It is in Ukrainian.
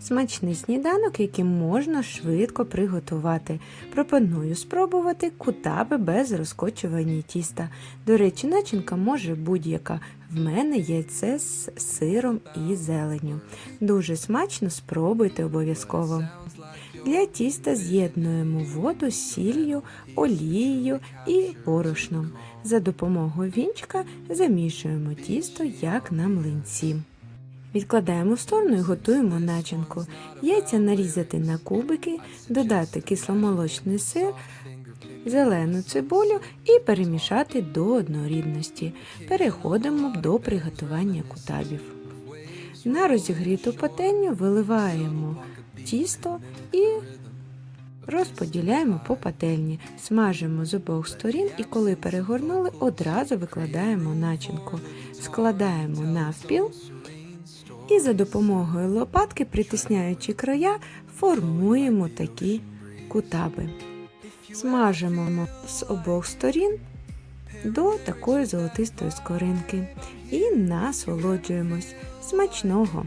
Смачний сніданок, який можна швидко приготувати. Пропоную спробувати кутаби без розкочування тіста. До речі, начинка може будь-яка. В мене яйце з сиром і зеленню. Дуже смачно спробуйте обов'язково. Для тіста з'єднуємо воду з сіллю, олією і борошном. За допомогою вінчика замішуємо тісто як на млинці. Відкладаємо в сторону і готуємо начинку. Яйця нарізати на кубики, додати кисломолочний сир, зелену цибулю і перемішати до однорідності. Переходимо до приготування кутабів. На розігріту пательню виливаємо тісто і розподіляємо по пательні, смажимо з обох сторін і коли перегорнули, одразу викладаємо начинку, складаємо навпіл і за допомогою лопатки, притисняючи края, формуємо такі кутаби. Смажимо з обох сторін до такої золотистої скоринки і насолоджуємось смачного.